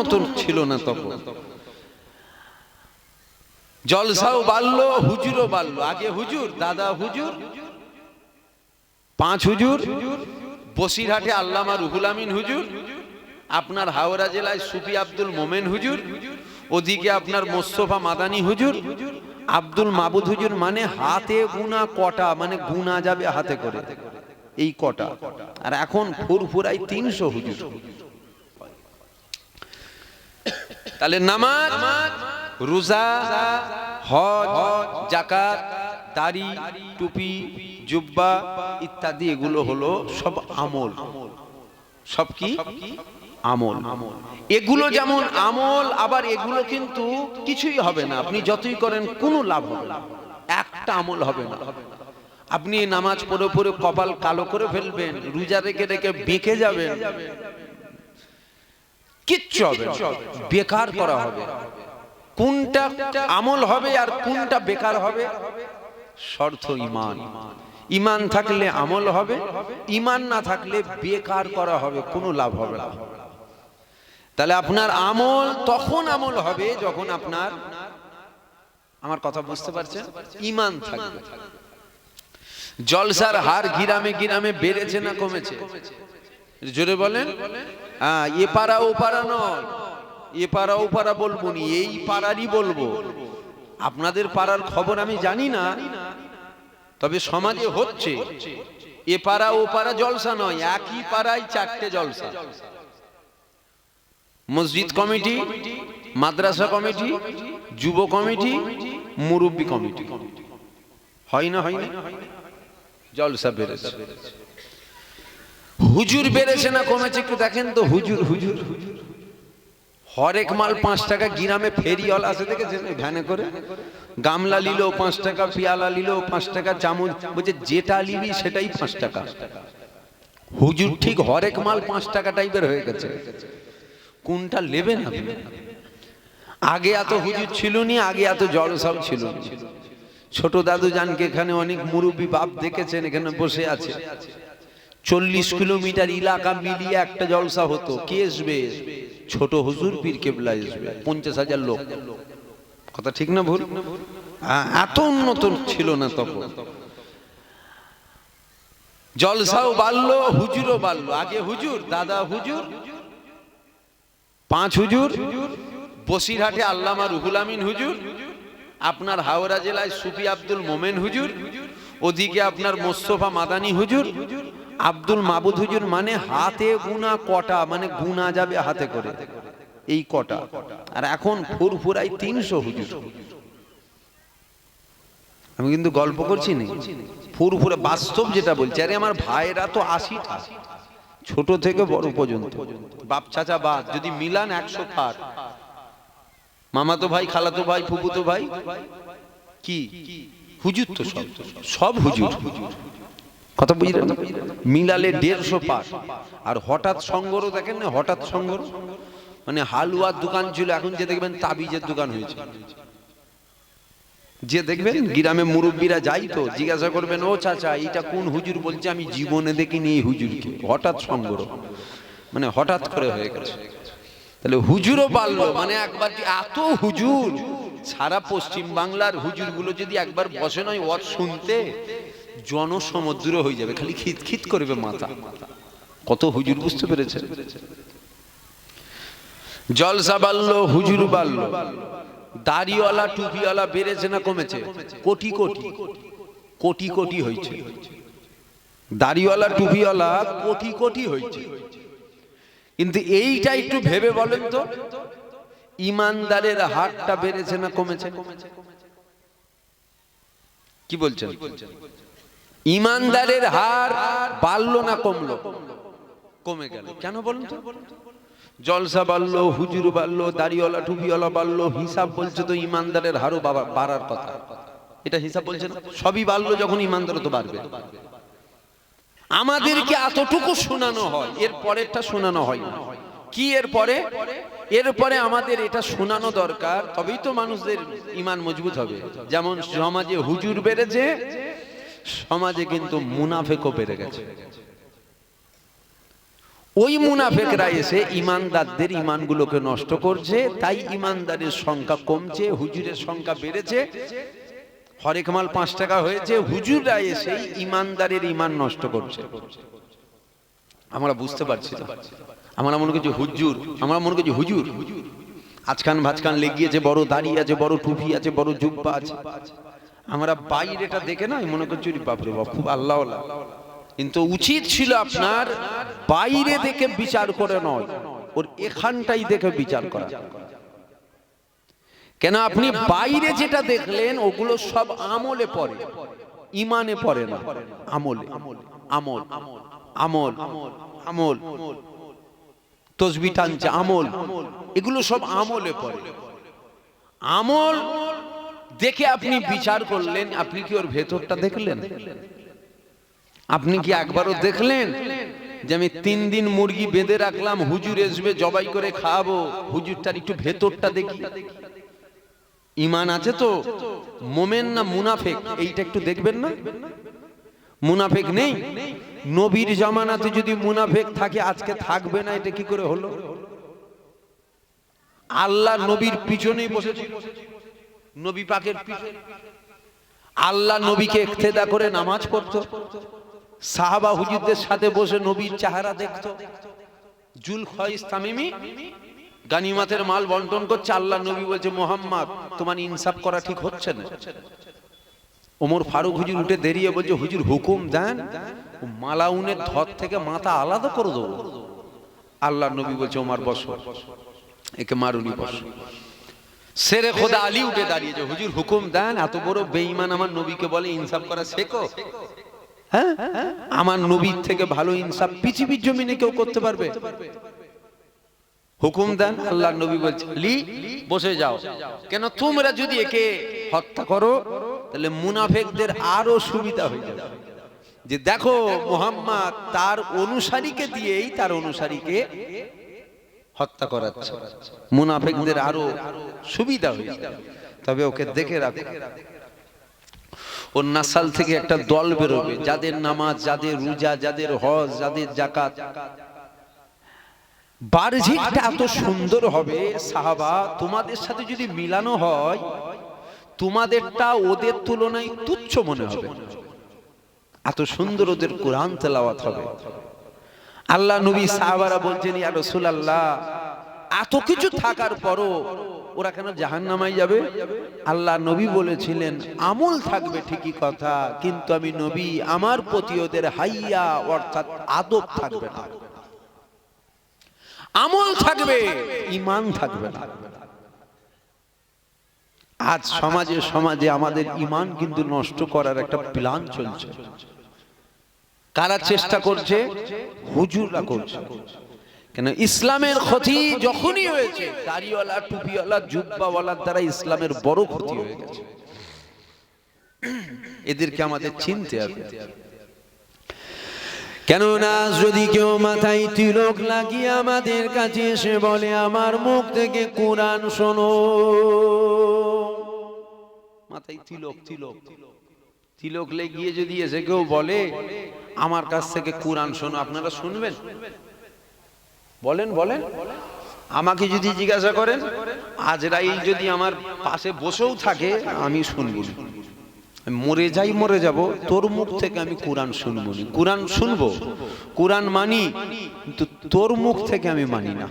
উন্নত ছিল না তখন। জলসাও বাড়লো, হুজুরও বাড়লো। আগে হুজুর, দাদা হুজুর, পাঁচ হুজুর, বসিরহাটে আল্লামা রুহুল আমিন হুজুর, আপনার হাওড়া জেলায় সুফি আব্দুল মোমেন হুজুর, ওদিকে আপনার মোস্তফা মাদানি হুজুর, আব্দুল মাবুদ হুজুর মানে হাতে গুনা কটা মানে গুনা যাবে হাতে করে। এই কটা। আর এখন ফুরফুরাই তিনশো হুজুর। তাহলে নামাজ, রোজা, হজ জাকাত দাড়ি, টুপি, জুব্বা ইত্যাদি এগুলো হলো সব আমল। সব কি? আমল। এগুলো যেমন আমল, আবার এগুলো কিন্তু কিছুই হবে না। আপনি যতই করেন, কোনো লাভ হবে না। একটা আমল হবে না। আপনি নামাজ পড়ে পড়ে কপাল কালো করে ফেলবেন, রোজা রেখে রেখে বেঁকে যাবেন। কিচ্ছু হবে বেকার করা হবে। কোনটা আমল হবে আর কোনটা বেকার হবে? শর্ত ইমান ইমান থাকলে আমল হবে ইমান না থাকলে বেকার করা হবে, কোনো লাভ হবে না। তাহলে আপনার আমল তখন আমল হবে যখন আপনার, আমার কথা বুঝতে পারছেন? ইমান থাকবে। জলসার হার গিরামে গিরামে বেড়েছে না কমেছে? জোরে বলেন? হ্যাঁ এ পাড়া ও পাড়া নয়। এ পাড়া ও পাড়া বলব নি, এই পাড়ারই বলব। আপনাদের পাড়ার খবর আমি জানি না, তবে সমাজে হচ্ছে। এ পাড়া ও পাড়া জলসা নয়, একই পাড়ায় চারটে জলসা। মসজিদ কমিটি, মাদ্রাসা কমিটি, যুব কমিটি, মুরব্বী কমিটি। হয় না হয় না? জলসা বেড়েছে। হুজুর বেড়েছে না কমেছে একটু দেখেন তো, হুজুর হুজুর। হরেক মাল পাঁচ টাকা গিরামে ফেরিওয়ালা আসে দেখেছেন? ভ্যানে করে। গামলা নিল পাঁচ টাকা, পিয়ালা নিল পাঁচ টাকা, চামচ, বলছে যেটা নিবি সেটাই পাঁচ টাকা। হুজুর ঠিক হরেক মাল পাঁচ টাকা টাইপের হয়ে গেছে। কোনটা নেবেন আপনি আগে এত হুজুর ছিল নি আগে এত জলসাও ছিল না। ছোট দাদু জানকে এখানে অনেক মুরব্বী বাপ দেখেছেন, এখানে বসে আছে। চল্লিশ কিলোমিটার এলাকা মিলিয়ে একটা জলসা হতো। কে আসবে? ছোট হুজুর পীর কেবলা আসবে। পঞ্চাশ হাজার লোক। কথা ঠিক না ভুল? হ্যাঁ, এত উন্নত ছিল না তখন। জলসাও বাড়লো হুজুরও বাড়লো। আগে হুজুর দাদা হুজুর পাঁচ হুজুর বসিরহাটে আল্লামা রুহুল আমিন হুজুর আপনার হাওড়া জেলায় সুফি আব্দুল মোমেন হুজুর ওদিকে আপনার মোস্তফা মাদানি হুজুর আব্দুল মাবুদ হুজুর মানে হাতে গুনা কটা মানে গুনা যাবে হাতে করে। এই কটা। আর এখন ফুরফুরাই তিনশো হুজুর। আমি কিন্তু গল্প করছি না ফুরফুরে বাস্তব যেটা বলছি, আরে আমার ভাইয়েরা তো আশিটা। ছোট থেকে বড় পর্যন্ত। বাপ চাচা বাদ, যদি মিলান একশো তার মামাতো ভাই, খালাতো ভাই ফুপুতো ভাই, কি? হুজুর তো সব। সব হুজুর। কথা বুঝলেন? মিলালে দেড়শো পার। আর হঠাৎ সঙ্গরও দেখেন না? হঠাৎ সঙ্গর মানে হালুয়ার দোকান ছিল, এখন যে দেখবেন তাবিজের দোকান হয়েছে। যে দেখবেন গ্রামে মুরব্বীরা যাই তো, জিজ্ঞাসা করবেন, ও চাচা এটা কোন হুজুর? বলছে, আমি জীবনে দেখিনি এই হুজুরকে। হঠাৎ সংগ্রহ মানে হঠাৎ করে হয়ে গেছে। তাহলে হুজুরও বাড়লো মানে একবার কি এত হুজুর? সারা পশ্চিম বাংলার হুজুরগুলো যদি একবার বসে নয় ওয়াজ শুনতে? জনসমুদ্র হয়ে যাবে, খালি খিত খিত করবে মাথা। কত হুজুর বুঝতে পেরেছে জলসা বাড়লো, হুজুর বাড়লো। দাড়িওয়ালা, টুপিওয়ালা বেড়েছে না কমেছে? কোটি কোটি। কোটি কোটি হয়েছে। দাড়িওয়ালা, টুপিওয়ালা কোটি কোটি হয়েছে। কিন্তু এইটা একটু ভেবে বলেন তো, ইমানদারের হারটা বেড়েছে না কমেছে? কি বলছেন? ইমানদারের হার বাড়লো না কমলো? কমে গেল। কেন বলুন তো? জলসা বাড়লো, হুজুর বাড়লো, দাড়িওয়ালা, টুপিওয়ালা বাড়লো, হিসাব বলছে তো ইমানদারের হারও বাড়ার কথা। এটা হিসাব বলছে না? সবই বাড়লো যখন ইমানদার তো বাড়বে। আমাদেরকে এতটুকু শোনানো হয়, এর পরেরটা শোনানো হয় না। কি এর পরে? এরপরে আমাদের এটা শোনানো দরকার, তবেই তো মানুষদের ইমান মজবুত হবে। যেমন সমাজে হুজুর বেড়েছে সমাজে কিন্তু মুনাফেকও বেড়ে গেছে। ওই মুনাফেকরা এসে ইমানদারদের ইমানগুলোকে নষ্ট করছে তাই ইমানদারের সংখ্যা কমছে হুজুরের সংখ্যা বেড়েছে। হরেক মাল পাঁচ টাকা হয়েছে হুজুররা এসে ইমানদারের ইমান নষ্ট করছে। আমরা বুঝতে পারছি না আমরা মনে করছি হুজুর আমরা মনে করছি হুজুর। আজকান ভাজকান লেগিয়েছে বড় দাড়ি আছে বড় টুপি আছে বড় জুব্বা আছে। আমরা বাইরেটা দেখে না মনে করছি বাপরে বাপ, খুব আল্লাহ কিন্তু উচিত ছিল আপনার বাইরে দেখে বিচার করে নয়, ওর এখানটাই দেখে বিচার করা। কেন আপনি বাইরে যেটা দেখলেন, ওগুলো সব আমলে পড়ে। ইমানে পড়ে না, আমলে। আমল আমল আমল। তসবি টানছে, আমল। এগুলো সব আমলে পড়ে। আমল দেখে আপনি বিচার করলেন আপনি কি ওর ভেতরটা দেখলেন? আপনি কি একবারও দেখলেন যে আমি তিন দিন মুরগি বেঁধে রাখলাম হুজুর এসবে জবাই করে খাওয়াবো। হুজুরটার একটু ভেতরটা দেখি। ইমান আছে তো? মোমেন না মুনাফেক? এইটা একটু দেখবেন না? মুনাফেক নেই? নবীর জামানাতে যদি মুনাফেক থাকে আজকে থাকবে না এটা কি করে হলো? আল্লাহ নবীর পিছনেই বসেছে নবী পাকের পিছনে আল্লাহ নবীকে একতেদা করে নামাজ পড়ত। সাহাবা হুজুরদের সাথে বসে নবীর চেহারা দেখতো। জুল খয়েস তামিমি গানিমাতের মাল বন্টন করছে। আল্লাহ নবী বলছে, মোহাম্মদ, তোমার ইনসাফ করা ঠিক হচ্ছে না। ওমর ফারুক হুজুর উঠে দেরিয়ে বলছে, হুজুর, হুকুম দেন। মালাউনের ধর থেকে মাথা আলাদা করে দেবো। আল্লাহ নবী বলছে, ওমার, বসো। একে মারুনি বসো। সেরে খোদা আলী উঠে দাঁড়িয়েছে হুজুর, হুকুম দেন, এত বড় বেঈমান আমার নবীকে বলে ইনসাফ করা শেখো? হ্যাঁ? আমার নবীর থেকে ভালো ইনসাফ পৃথিবীর জমিনে কেউ করতে পারবে? হুকুম দেন আল্লাহ নবী বলছে, লি, বসে যাও। কেন তোমরা যদি একে হত্যা করো, তাহলে মুনাফেকদের আরও সুবিধা হয়ে যাবে। যে দেখো, মোহাম্মদ তার অনুসারীকে দিয়েই তার অনুসারীকে হত্যা করাচ্ছে মুনাফেকদের আরও সুবিধা হয়ে যাবে তবে ওকে দেখে রাখো। ওর নাসাল থেকে একটা দল বেরোবে। যাদের নামাজ, যাদের রোজা, যাদের হজ, যাদের জাকাত বার্জিকটা এত সুন্দর হবে, সাহাবা, তোমাদের সাথে যদি মিলানো হয়, তোমাদেরটা ওদের তুলনায় তুচ্ছ মনে হবে। এত সুন্দর ওদের কোরআন তেলাওয়াত হবে। আল্লাহ নবী সাহাবারা বলছেন, ইয়া রাসূলুল্লাহ, এত কিছু থাকার পরও ওরা কেন জাহান্নামায় যাবে? আল্লাহ নবী বলেছিলেন, আমল থাকবে ঠিকই কথা, কিন্তু আমি নবী, আমার প্রতি ওদের হাইয়া, অর্থাৎ আদব থাকবে না। আমল থাকবে ইমান থাকবে না। আজ সমাজে সমাজে আমাদের ইমান কিন্তু নষ্ট করার একটা প্ল্যান চলছে। কারা চেষ্টা করছে? হুজুররা করছে। কেন ইসলামের ক্ষতি যখনই হয়েছে দাড়িওয়ালা টুপিওয়ালা জুব্বাওয়ালার দ্বারা ইসলামের বড় ক্ষতি হয়ে গেছে। এদেরকে আমাদের চিনতে হবে। কেননা যদি কেউ মাথায় তিলক লাগিয়ে আমাদের কাছে এসে বলে আমার মুখ থেকে কোরআন শোনো। মাথায় তিলক তিলক তিলক। লেগিয়ে যদি এসে কেউ বলে, আমার কাছ থেকে কোরআন শোনো আপনারা শুনবেন? বলেন বলেন? আমাকে যদি জিজ্ঞাসা করেন আজ আজরাইল যদি আমার পাশে বসেও থাকে, আমি শুনব। মরে যাই, মরে যাব, তোর মুখ থেকে আমি কোরআন শুনব কোরআন শুনব? কোরআন মানি, কিন্তু তোর মুখ থেকে আমি মানি না।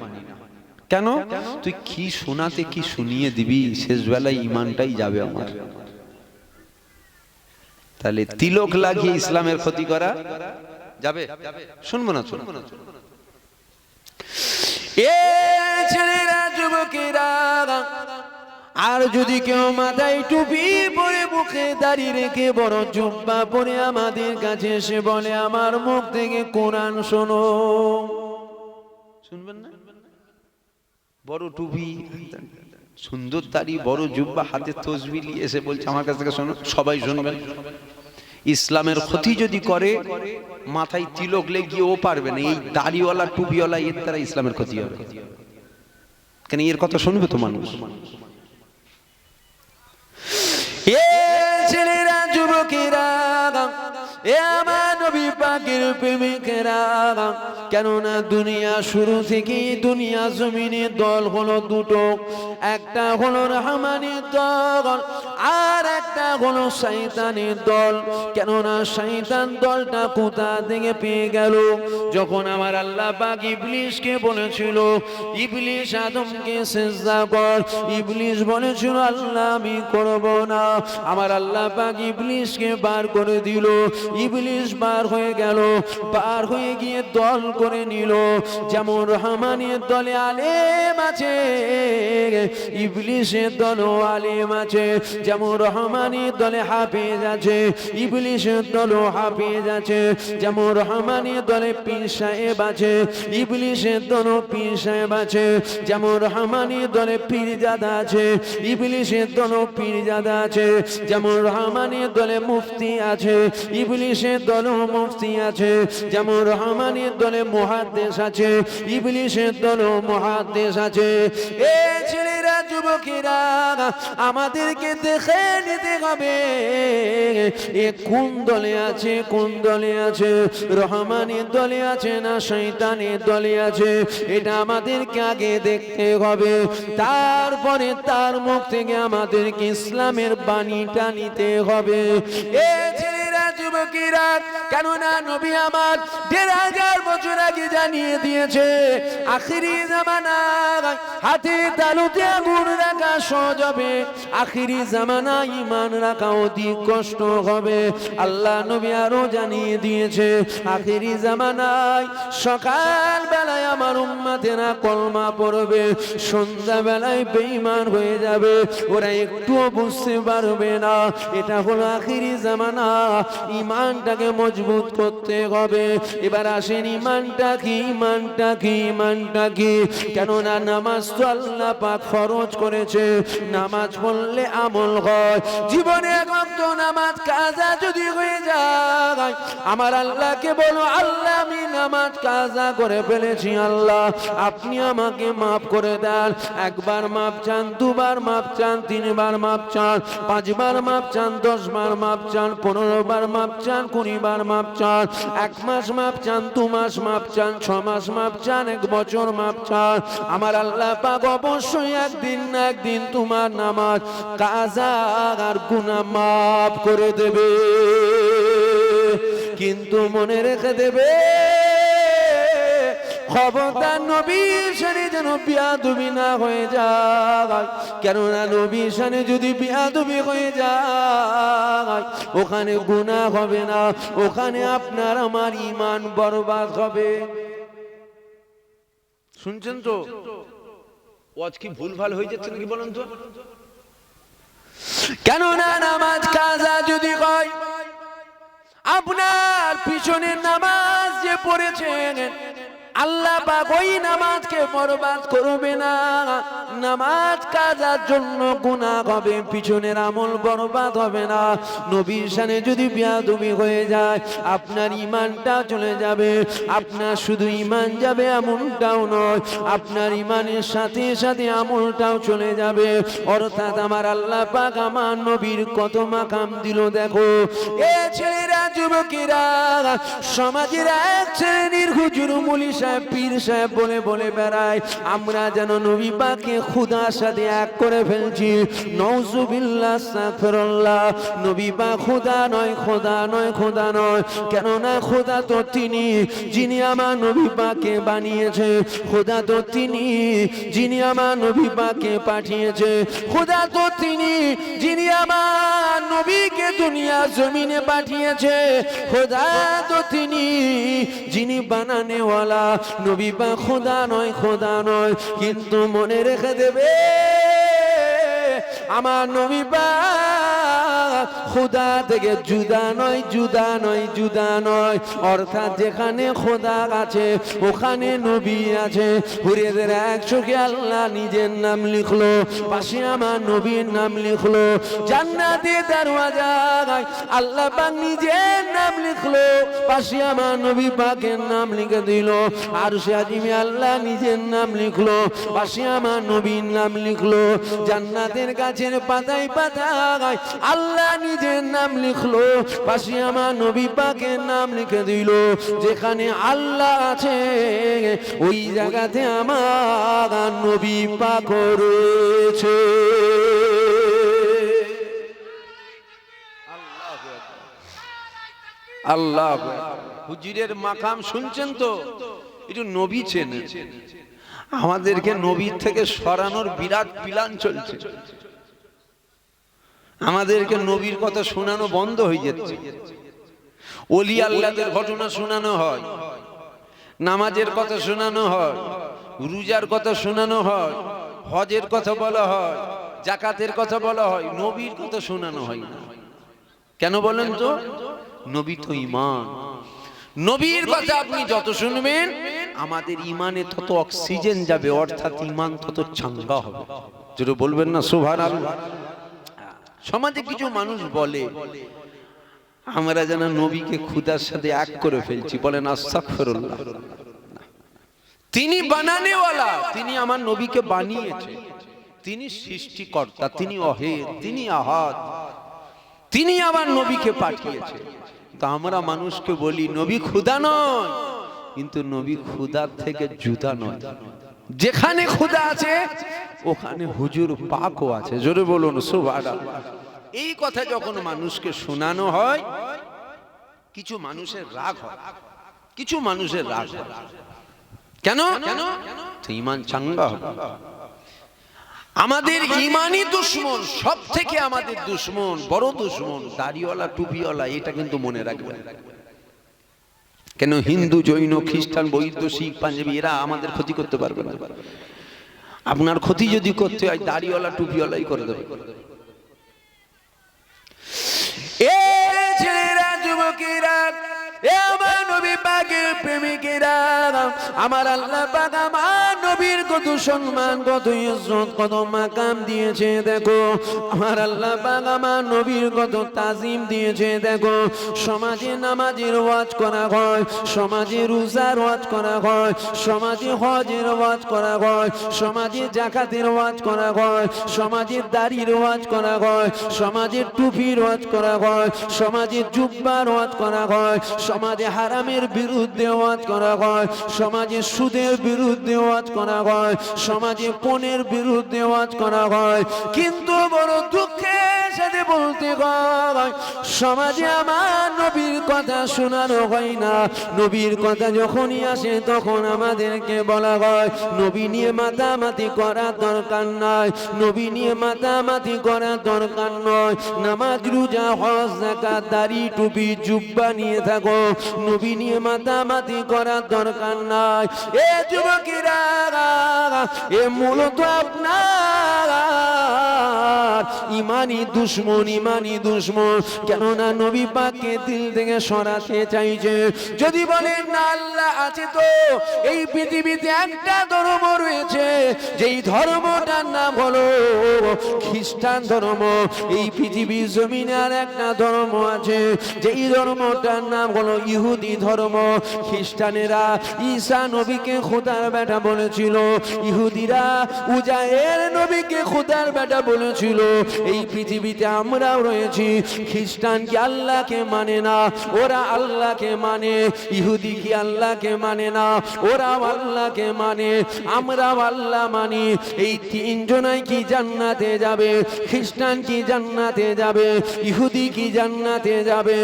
কেন? তুই কি শোনাতে কি শুনিয়ে দিবি? শেষ বেলায় ইমানটাই যাবে আমার। তাহলে তিলক লাগিয়ে ইসলামের ক্ষতি করা যাবে? শুনব না শুনব না এ ছেলেরা যুবকেরা আর যদি কেউ মাথায় টুপি পরে মুখে দাঁড়িয়ে রেখে বড় জুব্বা পরে আমাদের কাছে এসে বলে আমার মুখ থেকে কোরআন শোনো। শুনবেন না? বড় টুপি। সুন্দর দাড়ি বড় জুব্বা হাতে তসবি নিয়ে এসে বলছে, আমার কাছ থেকে শোনো, সবাই শুনবেন ইসলামের ক্ষতি যদি করে, মাথায় তিলক লেগিয়ে ও পারবে না, এই দাড়িওয়ালা, টুপিওয়ালা, এর দ্বারা ইসলামের ক্ষতি হবে। কেন এর কথা শুনবে তো মানুষ? এ ছেলেরা, যুবকেরা, এ আমার নবী পাকের প্রেমিকেরা কেননা দুনিয়া শুরু থেকেই দুনিয়া জমিনের দল হলো দুটো। একটা হলো রহমানের দল আর একটা হলো শয়তানের দল। কেননা শয়তান দলটা কোথা থেকে পেয়ে গেল? যখন আমার আল্লাহ পাক ইবলিশকে বলেছিল, ইবলিশ আদমকে সেজদা কর। ইবলিশ বলেছিল, আল্লাহ, আমি করব না। আমার আল্লাহ পাক ইবলিশকে বার করে দিল। ইবলিশ বার হয়ে গেল বার হয়ে গিয়ে দল করে নিল। যেমন রহমানের দলে আলেম আছে, ইবলিশের দলও আলেম আছে। যেমন রহমানের দলে হাফেজ আছে, ইবলিশের দলও হাফেজ আছে। যেমন রহমানের দলে পীর সাহেব আছে, ইবলিশের দলও পীর সাহেব আছে। যেমন রহমানের দলে পীরজাদা আছে, ইবলিশের দলও পীরজাদা আছে। যেমন রহমানের দলে মুফতি আছে, ইবলিশের দলও মুফতি আছে, যেমন রহমানের দলে মুহাদ্দেশ আছে ইবলিশের দলও মুহাদ্দেশ আছে। এ ছেলেরা, যুবকেরা, আমাদেরকে দেখে নিতে হবে। এ কোন দলে আছে, কোন দলে আছে, রহমানের দলে আছে না শৈতানের দলে আছে? এটা আমাদেরকে আগে দেখতে হবে। তারপরে তার মুখ থেকে আমাদেরকে ইসলামের বাণীটা নিতে হবে। এ ছেলেরা যুবকেরা, কেননা নবী আমার দেড় হাজার বছর আগে জানিয়ে দিয়েছে, আখিরি জামানা হাতে তালুতে আগুন রাখা সহজ হবে, আখিরি জামানা ইমান রাখা অধিক কষ্ট হবে। আল্লাহ নবী আরও জানিয়ে দিয়েছে, আখিরি জামানায় সকাল বেলায় আমার উম্মাতেরা কলমা পড়বে সন্ধ্যা বেলায় বেঈমান হয়ে যাবে, ওরা একটুও বুঝতে পারবে না, এটা হলো আখিরি জামানা ইমানটাকে মজবুত করতে হবে। এবার আসেন ইমানটা কি ইমানটা কি ইমানটা কি? কেননা নামাজ তো আল্লাহ পাক ফরজ করেছে। নামাজ পড়লে আমল হয়। জীবনে একমাত্র নামাজ কাজা যদি হয়ে যায়, আমার আল্লাহকে বলো, আল্লাহ, আমি নামাজ কাজা করে ফেলেছি, আল্লাহ। আপনি আমাকে মাফ করে দেন। একবার মাপ চান, দুবার মাপ চান, তিনবার মাপ চান, পাঁচবার মাপ চান দশ বার মাপ চান পনেরো বার মাপ চান কুড়িবার মাপ চান, এক মাস মাপ চান, দু মাস মাপ চান, ছ মাস মাপ চান, এক বছর মাপ চান। আমার আল্লাহ পাক অবশ্যই একদিন না একদিন তোমার নামাজ, কাজা আর গুনাহ মাফ করে দেবে। কিন্তু মনে রেখে দেবে খবরদার নবীর সানে যেন বিয়াদুবি না হয়ে যায়। কেননা নবীর সানে যদি বিয়াদুবি হয়ে যায়, ওখানে গুনাহ হবে না, ওখানে আপনার আমার ইমান বরবাদ হবে। শুনছেন তো? ওয়াজ কি ভুল ভালো হয়ে যাচ্ছে নাকি বলুন তো? কেননা নামাজ কাজা যদি হয়, আপনার পিছনের নামাজ যে পড়েছেন আল্লাহ পাক ওই নামাজকে বরবাদ করবে না। নামাজ কাজার জন্য গুনাহ হবে, পিছনের আমল বরবাদ হবে না। নবীর সানে যদি বিয়াদবি হয়ে যায়, আপনার ইমানটা চলে যাবে। আপনার শুধু ইমান যাবে এমনটাও নয়, আপনার ইমানের সাথে সাথে আমলটাও চলে যাবে। অর্থাৎ আমার আল্লাহ পাক আমার নবীর কত মাকাম দিল দেখো। এ ছেলেরা, যুবকেরা, সমাজের এক শ্রেণির হুজুর মুলি সাহেব পীর সাহেব বলে বলে বেড়ায় আমরা যেন নবী পাকে খুদার সাথে এক করে ফেলছি। নৌজুবিল্লাহ নবী পা খুদা নয়, খোদা নয় খোদা নয়, কেননা খোদা তো তিনি, যিনি আমার নবী পাকে বানিয়েছে। খোদা তো তিনি, যিনি আমার নবী পাকে পাঠিয়েছে। খোদা তো তিনি, যিনি আমার নবীকে দুনিয়া জমিনে পাঠিয়েছে। খোদা তো তিনি, যিনি বানানেওয়ালা। নবী বা খোদা নয় খোদা নয়, কিন্তু মনে রেখে দেবে, আমার নবী বা খোদা থেকে জুদা নয় জুদা নয় জুদা নয়। অর্থাৎ যেখানে খোদা আছে, ওখানে নবী আছে। হুরেদের চোখে আল্লাহ নিজের নাম লিখলো, পাশে আমার নবীর নাম লিখলো। জান্নাতে দরওয়াজায় আল্লাহ পাক নিজের নাম লিখলো, পাশে আমার নবী পাকের নাম লিখে দিল। আর সে আজিমে আল্লাহ নিজের নাম লিখলো, পাশে আমার নবীর নাম লিখলো। জান্নাতের গাছের পাতায় পাতায় আল্লাহ নিজের নাম লিখলো, পাশে আমার নবী পাকের নাম লিখে দিল, যেখানে আল্লাহ আছে, ওই জায়গাতে আমার নবী পাক রয়েছে। আল্লাহ হুজুরের মাকাম শুনছেন তো? একটু নবী চেনে আমাদেরকে নবীর থেকে সরানোর বিরাট প্ল্যান চলছে। আমাদেরকে নবীর কথা শোনানো বন্ধ হয়ে যাচ্ছে অলি আল্লাদের ঘটনা শোনানো হয়, নামাজের কথা শোনানো হয়, রোজার কথা শোনানো হয়, হজের কথা বলা হয় জাকাতের কথা বলা হয়, নবীর কথা শোনানো হয় না। কেন বলেন তো? নবী তো ইমান নবীর কথা আপনি যত শুনবেন, আমাদের ইমানে তত অক্সিজেন যাবে, অর্থাৎ ইমান তত চাঙ্গা হবে। যেটা বলবেন না সোভান সমাজে কিছু মানুষ বলে আমরা যেন নবীকে খুদার সাথে এক করে ফেলছি। বলেন আস্তাগফিরুল্লাহ। তিনি বানানেওয়ালা তিনি আমার নবীকে বানিয়েছে। তিনি সৃষ্টিকর্তা তিনি অহেদ তিনি আহাত তিনি আমার নবীকে পাঠিয়েছে। তো আমরা মানুষকে বলি নবী ক্ষুদা নয়। কিন্তু নবী ক্ষুদার থেকে জুদা নয়। যেখানে ক্ষুদা আছে ওখানে হুজুর পাকও আছে, জোরে বলুন সুবাদা এই কথা যখন মানুষকে শোনানো হয়, কিছু মানুষের রাগ হয়। কিছু মানুষের রাগ কেন? কেন? ইমান চাঙ্গা হবে। আমাদের ইমানই দুশ্মন সব থেকে আমাদের দুশ্মন, বড় দুশ্মন, দাড়িওয়ালা, টুপিওয়ালা, এটা কিন্তু মনে রাখবেন। কেন হিন্দু, জৈন, খ্রিস্টান, বৈদ্য, শিখ, পাঞ্জাবি, এরা আমাদের ক্ষতি করতে পারবে না। আপনার ক্ষতি যদি করতে হয় দাড়িওয়ালা টুপিওয়ালাই করে দেবে। যুবকেরা এ আমার আল্লাহ আমার নবীর কত সম্মান, কত ইজ্জত, কত মাকাম দিয়েছে, দেখো। আমার আল্লাহ পাক আমার নবীর কত তাজিম দিয়েছে, দেখো। সমাজে নামাজের ওয়াজ করা হয়, সমাজে রোজার ওয়াজ করা হয়, সমাজে হজের ওয়াজ করা হয়, সমাজে জাকাতের ওয়াজ করা হয়, সমাজে দাড়ির ওয়াজ করা হয়, সমাজে টুপির ওয়াজ করা হয়, সমাজে জুব্বার ওয়াজ করা হয় সমাজে হারামের বিরুদ্ধে ওয়াজ করা হয়, সমাজে সুদের বিরুদ্ধে ওয়াজ করা হয়, সমাজে পণের বিরুদ্ধে ওয়াজ করা হয়। কিন্তু বড় দুঃখের সাথে বলতে হয়, সমাজে আমার নবীর কথা শোনানো হয় না। নবীর কথা যখনই আসে তখন আমাদেরকে বলা হয়, নবী নিয়ে মাতামাতি করার দরকার নয় নবী নিয়ে মাতামাতি করার দরকার নয়। নামাজ, রোজা, হজ জাকাত দাড়ি, টুপি, জুব্বা নিয়ে থাকো নবী নিয়ে মাতামাতি করার দরকার নাই। এ যুবকেরা এ মূলত আপনার ইমানি দুশ্মন ইমানি দুশ্মন। কেননা নবী পাককে দিল থেকে সরাতে চাইছে। যদি বলেন, না, আল্লাহ আছে তো। এই পৃথিবীতে একটা ধর্ম রয়েছে, যেই ধর্মটার নাম হলো খ্রিস্টান ধর্ম। এই পৃথিবীর জমিনে আর একটা ধর্ম আছে, যেই ধর্মটার নাম হলো ইহুদি ধর্ম। খ্রিস্টানেরা ঈসা নবীকে খোদার বেটা বলেছিল, ইহুদিরা উজায়ের নবীকে খোদার বেটা বলেছিল। এই পৃথিবীতে আমরাও রয়েছি। খ্রিস্টান কি আল্লাহকে মানে না? ওরা আল্লাহকে মানে ইহুদি কি আল্লাহকে মানে না? ওরাও আল্লাহকে মানে আমরাও আল্লাহ মানি। এই তিনজনাই কি জান্নাতে যাবে? খ্রিস্টান কি জান্নাতে যাবে? ইহুদি কি জান্নাতে যাবে?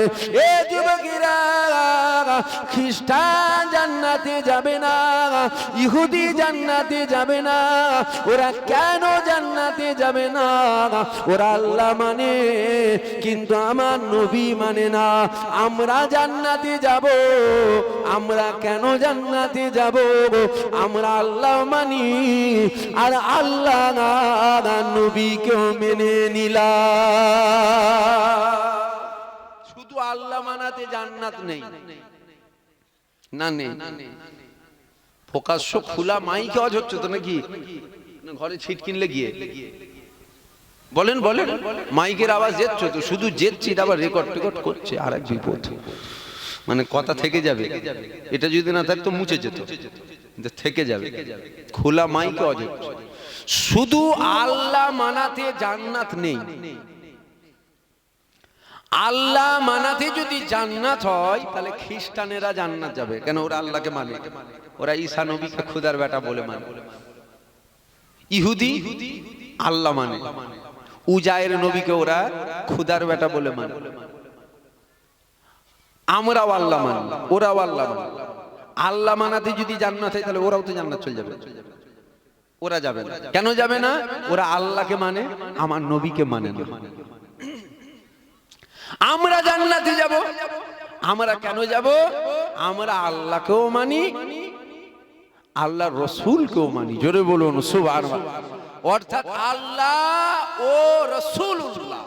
এ যুবকেরা, খ্রিস্টান জান্নাতে যাবে না, ইহুদি জান্নাতে যাবে না, ওরা কেন জান্নাতে যাবে না? ওরা আল্লাহ মানে কিন্তু আমার নবী মানে না। আমরা জান্নাতে যাব, আমরা কেন জান্নাতে যাব? আমরা আল্লাহ মানি, আর আল্লাহ নবীকেও মেনে নিলাম। শুধু আল্লাহ মানাতে জান্নাত নেই। না খোলা মাইকে আওয়াজ হচ্ছে তো নাকি? ঘরে ছিট কিনলে গিয়ে। বলেন বলেন। মাইকের আওয়াজ যেচ্ছ তো, শুধু যেচ্ছি আবার রেকর্ড টেকর্ড করছে, আর এক বিপদ। মানে কথা থেকে যাবে। এটা যদি না থাকতো মুছে যেত। থেকে যাবে। খোলা মাইকে হচ্ছে শুধু আল্লাহ মানাতে জান্নাত নেই। আল্লাহ মানাতে যদি জান্নাত হয়, তাহলে খ্রিস্টানেরা জান্নাত যাবে। কেন? ওরা আল্লাহকে মানে। ওরা ঈসা নবীকে খুদার বেটা বলে মানে। ইহুদি আল্লাহ মানে। উজায়ের নবীকে ওরা খুদার বেটা বলে মানে। আমরাও আল্লাহ মান, ওরাও আল্লাহ মানে। আল্লাহ মানাতে যদি জান্নাত হয় তাহলে ওরাও তো জান্নাত চলে যাবে। ওরা যাবে না। কেন যাবে না? ওরা আল্লাহকে মানে আমার নবীকে মানে না। আমরা জান্নাতে যাব, আমরা কেন যাব? আমরা আল্লাহকেও মানি আল্লাহ রসুলকেও মানি। জোরে বলুন সুবার অর্থাৎ আল্লাহ ও রসুল্লাহ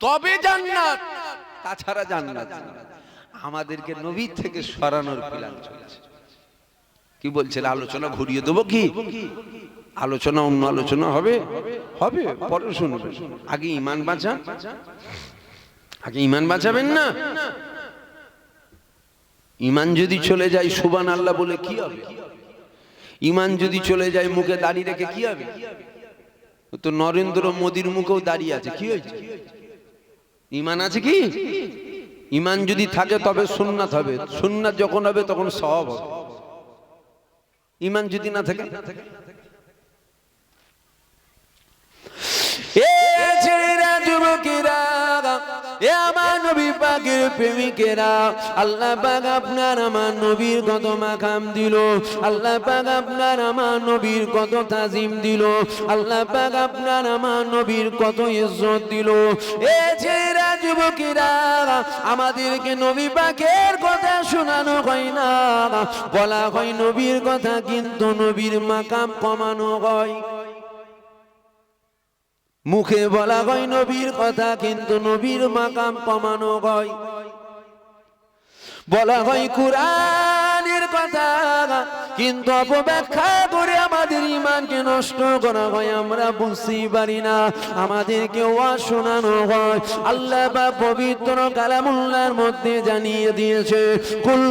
তবে জান্নাত, তাছাড়া জান্নাত। আমাদেরকে নবীর থেকে সরানোর প্ল্যান চলছে। কি বলছেন? আলোচনা ঘুরিয়ে দেবো কি? আলোচনা, অন্য আলোচনা হবে? হবে, পরে শুনবে। আগে ইমান বাঁচান। আগে ইমান বাঁচাবেন না। ইমান যদি চলে যায় সুবান আল্লাহ বলে কি হবে? ইমান যদি চলে যায় মুখে দাঁড়িয়ে রেখে কি হবে? তো নরেন্দ্র মোদীর মুখেও দাঁড়িয়ে আছে কি হয়েছে? ইমান আছে কি? ইমান যদি থাকে তবে সুন্নাত হবে সুন্নাত যখন হবে তখন সব হবে। ইমান যদি না থাকে? এ ছেলেরা যুবকেরা এ আমার নবী পাকের প্রেমিকেরা। আল্লাহ পাক আপনার আমার নবীর কত মাখাম দিল। আল্লাহ পাক আপনার আমার নবীর কত তাজিম দিল। আল্লাহ পাক আপনার আমার নবীর কত ইজ্জত দিল। এ ছেলেরা যুবকেরা, আমাদেরকে নবী পাকের কথা শোনানো হয় না। বলা হয় নবীর কথা কিন্তু নবীর মাকাম কমানো হয়। মুখে বলা হয় নবীর কথা, কিন্তু নবীর মাকাম কমানো হয়। বলা হয় কোরআনের কথা, কিন্তু অপব্যাখ্যা করে আমাদের ইমানকে নষ্ট করা হয়, আমরা বুঝতেই পারি না। আমাদেরকে শোনানো হয়। আল্লাহ বা পবিত্র কালামুল্লাহর মধ্যে জানিয়ে দিয়েছে, কুল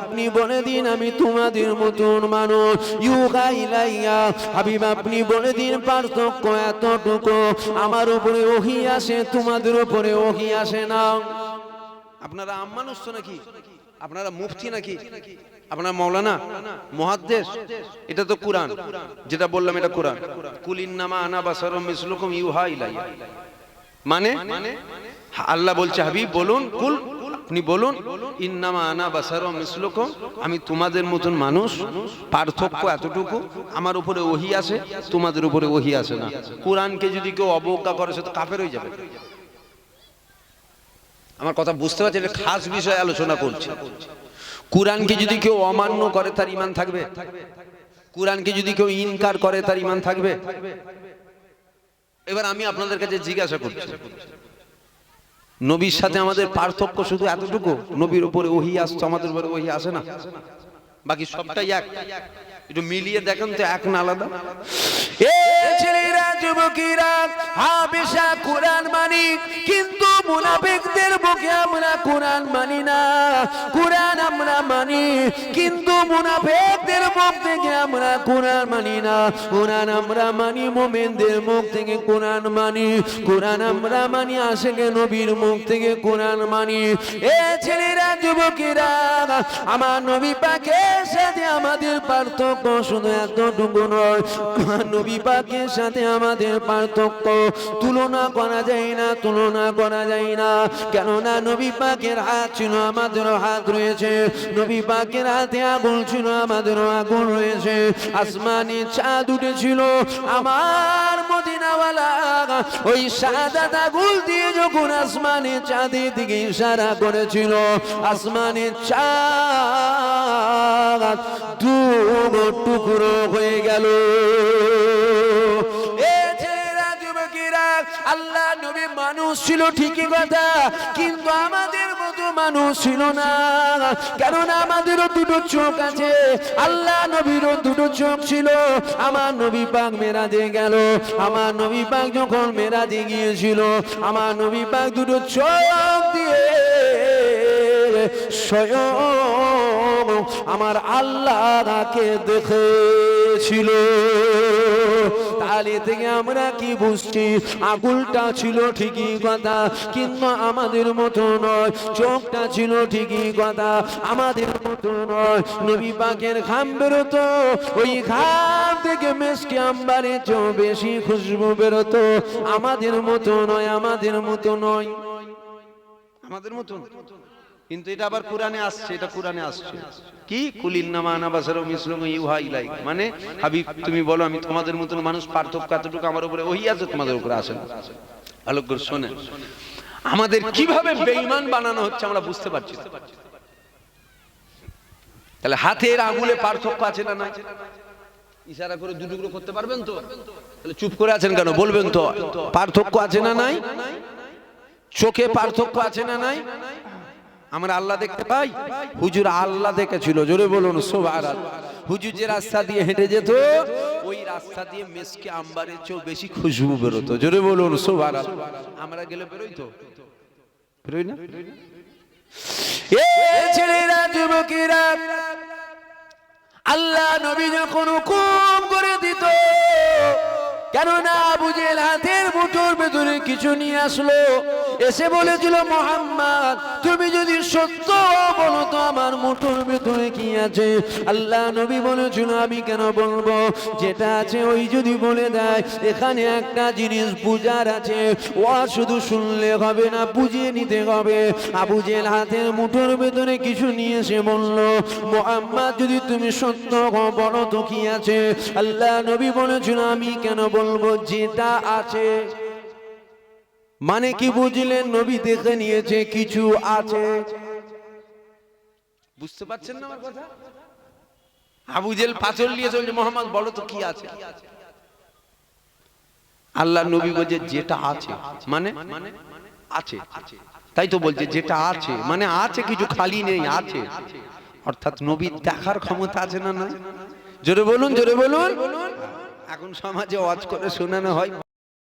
আপনি বলে দিন, আমি তোমাদের মতন মানুষ। হাবিব, আপনি বলে দিন, পার্থক্য এতটুকু। আমার উপরে ওহি আসে, তোমাদের উপরে ওহি আসে না। আপনারা নাকি? আপনারা মুফতি নাকি? আপনার মৌলানা মহাদ্দেশ, এটা তো কোরআন। যেটা বললাম এটা কোরআন। কুলিন্নামা আনা বা বাসারম মিসলুকুম ইউহা ইলাইয়া। মানে? আল্লাহ বলছে, হাবিব, বলুন, কুল, আপনি বলুন, ইন্নামা আনা বাসারম মিসলুকুম, আমি তোমাদের মতন মানুষ, পার্থক্য এতটুকু, আমার উপরে ওহি আসে তোমাদের উপরে ওহি আসে না। কোরআনকে যদি কেউ অবজ্ঞা করে, সে তো কাফের হয়ে যাবে। আমার কথা বুঝতে পারছি এটা খাস বিষয় আলোচনা করছি। কোরআনকে যদি কেউ অমান্য করে তার ইমান থাকবে। কোরআনকে যদি কেউ ইনকার করে তার ইমান থাকবে। এবার আমি আপনাদের কাছে জিজ্ঞাসা করছি নবীর সাথে আমাদের পার্থক্য শুধু এতটুকু? নবীর উপরে ওহি আসছে আমাদের উপরে ওহি আসে না। বাকি সবটাই এক। একটু মিলিয়ে দেখেন তো এক না আলাদা কোরআন মানি মুখে আমরা কোরআন মানি কোরআন আমরা মানি কোরআন আমরা মানি মুখ থেকে কোরআন আমরা নবীর মুখ থেকে কোরআন মানি। এ ছেলেরা যুবকেরা আমার নবী পাকের সাথে আমাদের পার্থক্য শুধু এতটুকু নয় নবী পাকের সাথে আমাদের পার্থক্য। তুলনা করা যায় না, তুলনা করা যায় না। কেননা নবী পাকের হাত ছিল হাত রয়েছে। নবী পাকের হাতে আগুন ছিল আগুন রয়েছে। আসমানি আমার মদিনাওয়ালা। ওই সাদা আগুন দিয়ে যখন আসমানি চাঁদের দিকে ইশারা করেছিল আসমানি চাঁদ দু টুকরো হয়ে গেল। আল্লাহ নবী মানুষ ছিল ঠিকই কথা, কিন্তু আমাদের মতো মানুষ ছিল না। কেননা আমাদেরও দুটো চোখ আছে, আল্লাহ নবীরও দুটো চোখ ছিল। আমার নবী পাক মেরাজে গেল, আমার নবী পাক যখন মেরাজে গিয়েছিল, আমার নবী পাক দুটো চোখ দিয়ে স্বয়ং আমার আল্লাহকে দেখেছিল। তাহলে থেকে আমরা কি বুঝছি? আগুলটা ছিল ঠিকই কথা, কিন্তু আমাদের মতো নয়। চোখটা ছিল ঠিকই কথা, আমাদের মতো নয়। নবী পাকের খাম বেরোতো ওই খাম থেকে মেসকে আম্বারে চো বেশি খুশবু বেরোতো। আমাদের মতো নয়, আমাদের মতো নয়। আমাদের মতন কিন্তু এটা আবার কোরআনে আসছে, এটা কোরআনে আসছে। কি? কুলিন নামা আনাবাসারও মিসলুম ইউহা ইলাই মানে হাবিব, তুমি বলো, আমি তোমাদের মতন মানুষ, পার্থক্য এতটুকু আমার উপরে ওই আছে, তোমাদের উপরে আসে না। ভালো আমাদের কীভাবে বেঈমান বানানো হচ্ছে আমরা বুঝতে পারছি তাহলে হাতের আঙুলে পার্থক্য আছে না নাই? ইশারা করে দুটুকরো করতে পারবেন তো? তাহলে চুপ করে আছেন কেন? বলবেন তো, পার্থক্য আছে না নাই? চোখে পার্থক্য আছে না নাই? আমরা আল্লাহ দেখতে পাই? হুজুর আল্লাহ দেখেছিল, জোরে বলুন সোভার হুজুর যে রাস্তা দিয়ে হেঁটে যেত, ওই রাস্তা দিয়ে মেসকে আম্বারের চেয়েও বেশি খুশবু বেরোতো, জোরে বলুন সোভার আমরা গেলে বেরোই তো? বেরোই না? এ ছেলেরা যুবকেরা আল্লাহ নবী যখন হুকুম করে দিত কেননা বুঝেল হাতের মুঠোর ভেতরে কিছু নিয়ে আসলো। এসে বলেছিল, মোহাম্মদ, তুমি যদি সত্য বলো তো আমার মুঠোর ভেতরে কি আছে? আল্লাহ নবী বলেছিল, আমি কেন বলব? যেটা আছে ওই যদি বলে দেয়, এখানে একটা জিনিস বুঝার আছে। ও শুধু শুনলে হবে না, বুঝিয়ে নিতে হবে। আবু জেল হাতের মুঠোর ভেতরে কিছু নিয়ে এসে বলল, মোহাম্মদ, যদি তুমি সত্য বলো তো কি আছে? আল্লাহ নবী বলেছিল, আমি কেন বলব যেটা আছে। মানে কি বুঝলেন? নবী দেখে নিয়েছে, কিছু আছে। বুঝতে পারছেন না আমার কথা? আবু জেল পাথর নিয়ে চলছে, মোহাম্মদ, বলো তো কি আছে? আল্লাহ নবী বলছে, যেটা আছে মানে? আছে। তাই তো বলছে, যেটা আছে মানে আছে, কিছু খালি নেই, আছে। অর্থাৎ নবীর দেখার ক্ষমতা আছে না না জোরে বলুন জোরে বলুন। এখন সমাজে ওয়াজ করে শোনানো হয়।